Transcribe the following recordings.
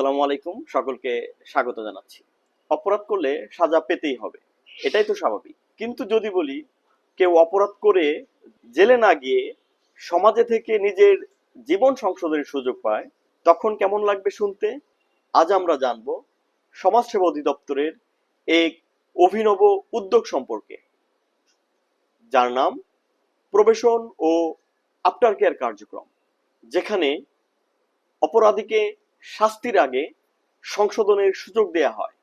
আসসালামু আলাইকুম, সকলকে স্বাগত জানাচ্ছি। অপরাধ করলে সাজা পেতেই হবে, এটাই তো স্বাভাবিক। কিন্তু যদি বলি, কেউ অপরাধ করে জেলে না গিয়ে সমাজে থেকে নিজের জীবন সংশোধনের সুযোগ পায়, তখন কেমন লাগবে শুনতে? আজ আমরা জানব সমাজসেবা অধিদপ্তরের এক অভিনব উদ্যোগ সম্পর্কে। যার নাম প্রবেশন ও আফটার কেয়ার কার্যক্রম, যেখানে অপরাধীকে শাস্তির আগে সংশোধনের সুযোগ দেয়া হয়।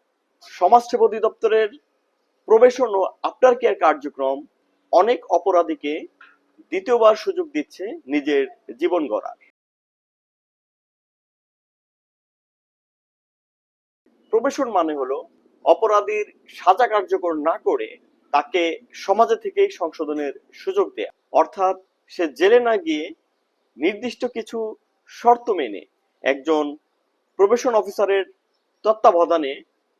সমাজসেবা অধিদপ্তরের প্রবেশন ও আফটার কেয়ার কার্যক্রম অনেক অপরাধীকে দ্বিতীয়বার সুযোগ দিচ্ছে নিজের জীবন গড়ার। প্রবেশন মানে হলো অপরাধীর সাজা কার্যকর না করে তাকে সমাজে থেকেই সংশোধনের সুযোগ দেয়া। অর্থাৎ সে জেলে না গিয়ে নির্দিষ্ট কিছু শর্ত মেনে একজন প্রবেশন অফিসারের তত্ত্বাবধানে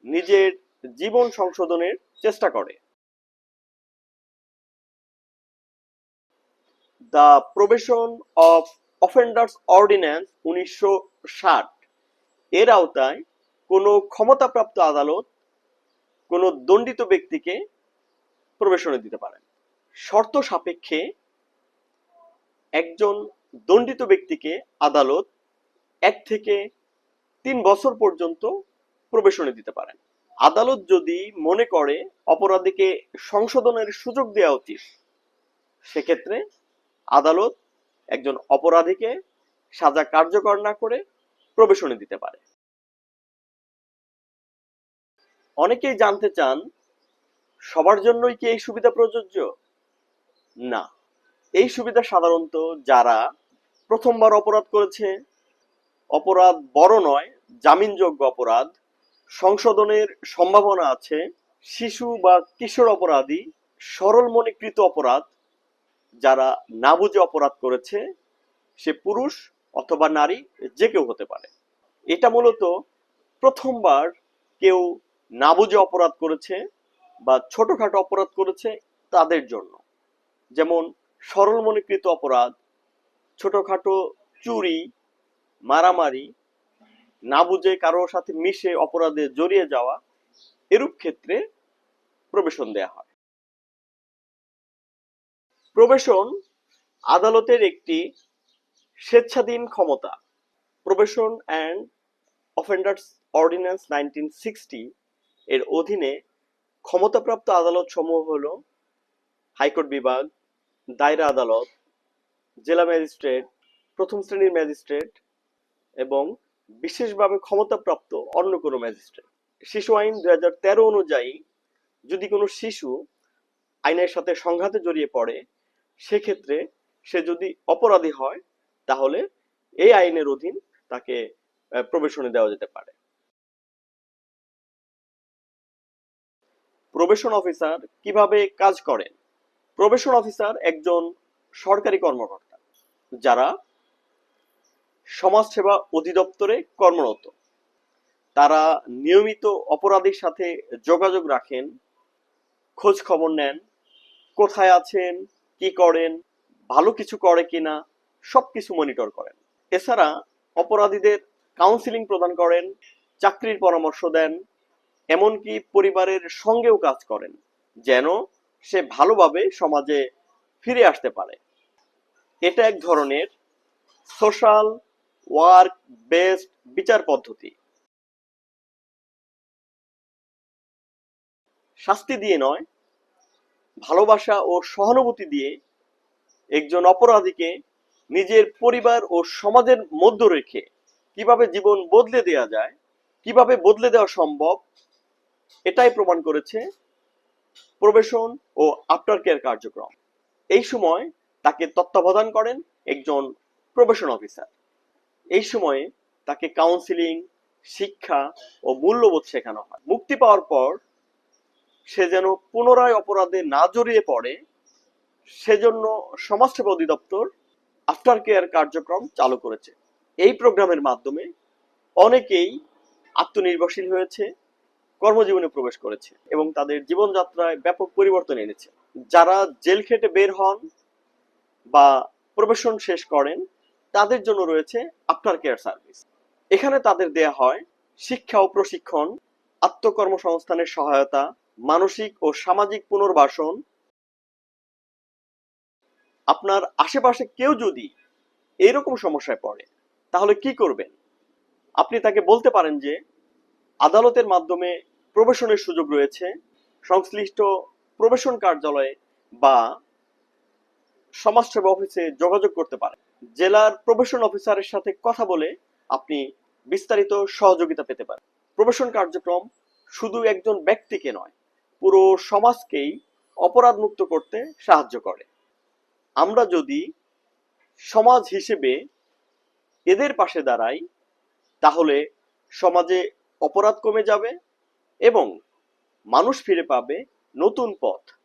নিজের জীবন সংশোধনের চেষ্টা করে। The probation of offenders ordinance উনিশশো ষাট এর আওতায় কোনো ক্ষমতাপ্রাপ্ত আদালত কোনো দণ্ডিত ব্যক্তিকে প্রবেশনে দিতে পারেন। শর্ত সাপেক্ষে একজন দণ্ডিত ব্যক্তিকে আদালত এক থেকে তিন বছর পর্যন্ত প্রবেশনে দিতে পারেন। আদালত যদি মনে করে অপরাধীকে সংশোধনের সুযোগ দেওয়া উচিত, সেক্ষেত্রে আদালত একজন অপরাধীকে সাজা কার্যকর না করে প্রবেশনে দিতে পারে। অনেকেই জানতে চান, সবার জন্যই কি এই সুবিধা প্রযোজ্য? না। এই সুবিধা সাধারণত যারা প্রথমবার অপরাধ করেছে, অপরাধ বড় নয় জামিনযোগ্য অপরাধ, সংশোধনের সম্ভাবনা আছে, শিশু বা কিশোর অপরাধী সরল মনিকৃত অপরাধ, যারা না বুঝে অপরাধ করেছে, সে পুরুষ অথবা নারী, যে কেউ হতে পারে। এটা মূলত প্রথমবার কেউ না বুঝে অপরাধ করেছে বা ছোটখাটো অপরাধ করেছে তাদের জন্য। যেমন সরল মনিকৃত অপরাধ, ছোটখাটো চুরি, মারামারি না বুঝে কারোর সাথে মিশে অপরাধে জড়িয়ে যাওয়া, এরূপ ক্ষেত্রে প্রবেশন দেয়া হয়। প্রবেশন আদালতের একটি স্বেচ্ছাধীন ক্ষমতা। Probation and offenders ordinance nineteen sixty এর অধীনে ক্ষমতাপ্রাপ্ত আদালত সমূহ হল হাইকোর্ট বিভাগ, দায়রা আদালত, জেলা ম্যাজিস্ট্রেট, প্রথম শ্রেণির ম্যাজিস্ট্রেট এবং বিশেষভাবে ক্ষমতাপ্রাপ্ত অন্য কোনো ম্যাজিস্ট্রেট। শিশু আইন দুই হাজার তেরো অনুযায়ী যদি কোনো শিশু আইনের সাথে সংঘাতে জড়িয়ে পড়ে, সেক্ষেত্রে সে যদি অপরাধী হয়, তাহলে এই আইনের অধীন তাকে প্রবেশনে দেওয়া যেতে পারে। প্রবেশন অফিসার কীভাবে কাজ করেন? প্রবেশন অফিসার একজন সরকারি কর্মকর্তা, যারা সমাজসেবা অধিদপ্তরে কর্মরত। তারা নিয়মিত অপরাধীর সাথে যোগাযোগ রাখেন খোঁজ খবর নেন, কোথায় আছেন, কি করেন, ভালো কিছু করে কিনা সব কিছু মনিটর করেন। এছাড়া অপরাধীদের কাউন্সিলিং প্রদান করেন, চাকরির পরামর্শ দেন, এমনকি পরিবারের সঙ্গেও কাজ করেন, যেন সে ভালোভাবে সমাজে ফিরে আসতে পারে। এটা এক ধরনের সোশ্যাল ওয়ার্ক বেসড বিচার পদ্ধতি। শাস্তি দিয়ে নয়, ভালোবাসা ও সহানুভূতি দিয়ে একজন অপরাধীকে নিজের পরিবার ও সমাজের মধ্য রেখে কীভাবে জীবন বদলে দেওয়া যায়, কীভাবে বদলে দেওয়া সম্ভব, এটাই প্রমাণ করেছে প্রবেশন ও আফটার কেয়ার কার্যক্রম। এই সময় তাকে তত্ত্বাবধান করেন একজন প্রবেশন অফিসার। এই সময়ে তাকে কাউন্সিলিং শিক্ষা ও মূল্যবোধ শেখানো হয়। মুক্তি পাওয়ার পর সে যেন পুনরায় অপরাধে না জড়িয়ে পড়ে, সেজন্য সমাজসেবা অধিদপ্তর আফটার কেয়ার কার্যক্রম চালু করেছে। এই প্রোগ্রামের মাধ্যমে অনেকেই আত্মনির্ভরশীল হয়েছে, কর্মজীবনে প্রবেশ করেছে এবং তাদের জীবনযাত্রায় ব্যাপক পরিবর্তন এনেছে। যারা জেল খেটে বের হন বা প্রবেশন শেষ করেন তাদের জন্য রয়েছে আফটার কেয়ার সার্ভিস এখানে তাদের দেয়া হয় শিক্ষা ও প্রশিক্ষণ, আত্মকর্মসংস্থানের সহায়তা, মানসিক ও সামাজিক পুনর্বাসন। আপনার আশেপাশে কেউ যদি এইরকম সমস্যায় পড়ে, তাহলে কি করবেন? আপনি তাকে বলতে পারেন যে, আদালতের মাধ্যমে প্রবেশনের সুযোগ রয়েছে, সংশ্লিষ্ট প্রবেশন কার্যালয়ে বা সমাজসেবা অফিসে যোগাযোগ করতে পারেন। জেলার প্রবেশন অফিসারের সাথে কথা বলে আপনি বিস্তারিত সহযোগিতা পেতে পারেন। প্রবেশন কার্যক্রম শুধু একজন ব্যক্তিকে নয়, পুরো সমাজকেই অপরাধ মুক্ত করতে সাহায্য করে। আমরা যদি সমাজ হিসেবে এদের পাশে দাঁড়াই, তাহলে সমাজে অপরাধ কমে যাবে এবং মানুষ ফিরে পাবে নতুন পথ।